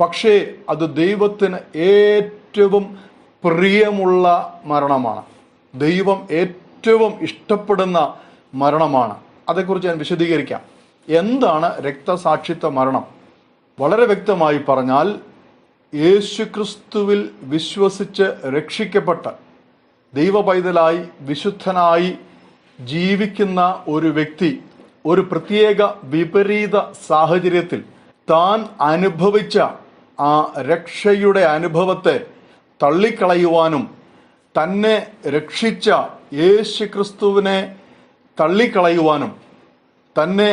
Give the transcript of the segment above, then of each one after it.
പക്ഷേ അത് ദൈവത്തിന് ഏറ്റവും പ്രിയമുള്ള മരണമാണ്. ദൈവം ഏറ്റവും ഇഷ്ടപ്പെടുന്ന മരണമാണ്. അതേക്കുറിച്ച് ഞാൻ വിശദീകരിക്കാം. എന്താണ് രക്തസാക്ഷിത്വ മരണം? വളരെ വ്യക്തമായി പറഞ്ഞാൽ യേശുക്രിസ്തുവിൽ വിശ്വസിച്ച് രക്ഷിക്കപ്പെട്ട് ദൈവ പൈതലായി വിശുദ്ധനായി ജീവിക്കുന്ന ഒരു വ്യക്തി ഒരു പ്രത്യേക വിപരീത സാഹചര്യത്തിൽ താൻ അനുഭവിച്ച ആ രക്ഷയുടെ അനുഭവത്തെ തള്ളിക്കളയുവാനും തന്നെ രക്ഷിച്ച യേശു ക്രിസ്തുവിനെ തള്ളിക്കളയുവാനും തന്നെ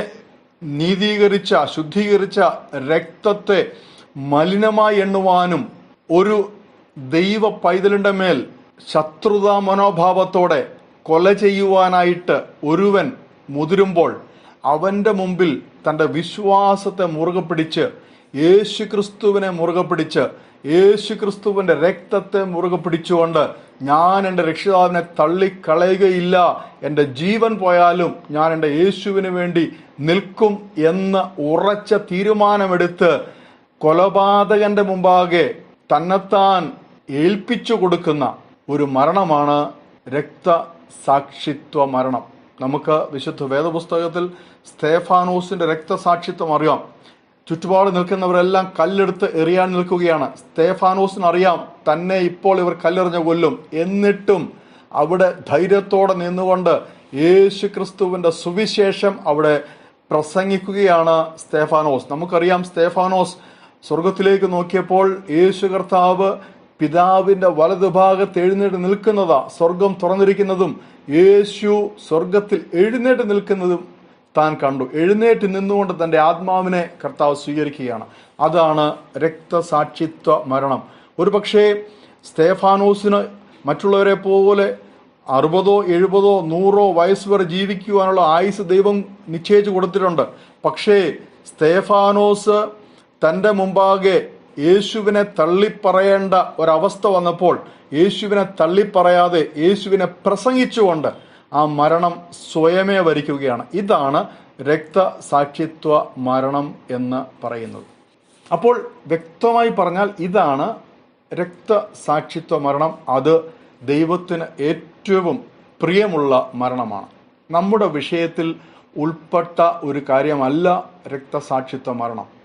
നീതീകരിച്ച ശുദ്ധീകരിച്ച രക്തത്തെ മലിനമായി എണ്ണുവാനും ഒരു ദൈവ പൈതലിന്റെ മേൽ ശത്രുതാ മനോഭാവത്തോടെ കൊല ചെയ്യുവാനായിട്ട് ഒരുവൻ മുതിരുമ്പോൾ അവന്റെ മുമ്പിൽ തന്റെ വിശ്വാസത്തെ മുറുകെ പിടിച്ച് യേശുക്രിസ്തുവിനെ മുറുകെ പിടിച്ച് യേശു യേശുക്രിസ്തുവിന്റെ രക്തത്തെ മുറുകെ പിടിച്ചുകൊണ്ട് ഞാൻ എന്റെ രക്ഷിതാവിനെ തള്ളിക്കളയുകയില്ല. എന്റെ ജീവൻ പോയാലും ഞാൻ എന്റെ യേശുവിന് വേണ്ടി നിൽക്കും എന്ന് ഉറച്ച തീരുമാനമെടുത്ത് കൊലപാതകന്റെ മുമ്പാകെ തന്നെത്താൻ ഏൽപ്പിച്ചു കൊടുക്കുന്ന ഒരു മരണമാണ് രക്തസാക്ഷിത്വ മരണം. നമുക്ക് വിശുദ്ധ വേദപുസ്തകത്തിൽ സ്തേഫാനോസിന്റെ രക്തസാക്ഷിത്വം അറിയാം. ചുറ്റുപാട് നിൽക്കുന്നവരെല്ലാം കല്ലെടുത്ത് എറിയാൻ നിൽക്കുകയാണ്. സ്തേഫാനോസിന് അറിയാം തന്നെ ഇപ്പോൾ ഇവർ കല്ലെറിഞ്ഞ കൊല്ലും. എന്നിട്ടും അവിടെ ധൈര്യത്തോടെ നിന്നുകൊണ്ട് യേശു ക്രിസ്തുവിന്റെ സുവിശേഷം അവിടെ പ്രസംഗിക്കുകയാണ് സ്തേഫാനോസ് നമുക്കറിയാം സ്തേഫാനോസ് സ്വർഗത്തിലേക്ക് നോക്കിയപ്പോൾ യേശു കർത്താവ് പിതാവിന്റെ വലതുഭാഗത്ത് എഴുന്നേറ്റ് നിൽക്കുന്നതാ സ്വർഗം തുറന്നിരിക്കുന്നതും യേശു സ്വർഗത്തിൽ എഴുന്നേറ്റ് നിൽക്കുന്നതും താൻ കണ്ടു. എഴുന്നേറ്റ് നിന്നുകൊണ്ട് തന്റെ ആത്മാവിനെ കർത്താവ് സ്വീകരിക്കുകയാണ്. അതാണ് രക്തസാക്ഷിത്വ മരണം. ഒരു പക്ഷേ സ്തേഫാനോസിന് മറ്റുള്ളവരെ പോലെ അറുപതോ എഴുപതോ നൂറോ വയസ്സ് വരെ ജീവിക്കുവാനുള്ള ആയുസ് ദൈവം നിശ്ചയിച്ചു കൊടുത്തിട്ടുണ്ട്. പക്ഷേ സ്തേഫാനോസ് തന്റെ മുമ്പാകെ യേശുവിനെ തള്ളിപ്പറയേണ്ട ഒരവസ്ഥ വന്നപ്പോൾ യേശുവിനെ തള്ളിപ്പറയാതെ യേശുവിനെ പ്രസംഗിച്ചുകൊണ്ട് ആ മരണം സ്വയമേ വരിക്കുകയാണ്. ഇതാണ് രക്തസാക്ഷിത്വ മരണം എന്ന് പറയുന്നത്. അപ്പോൾ വ്യക്തമായി പറഞ്ഞാൽ ഇതാണ് രക്തസാക്ഷിത്വ മരണം. അത് ദൈവത്തിന് ഏറ്റവും പ്രിയമുള്ള മരണമാണ്. നമ്മുടെ വിഷയത്തിൽ ഉൾപ്പെട്ട ഒരു കാര്യമല്ല രക്തസാക്ഷിത്വ മരണം.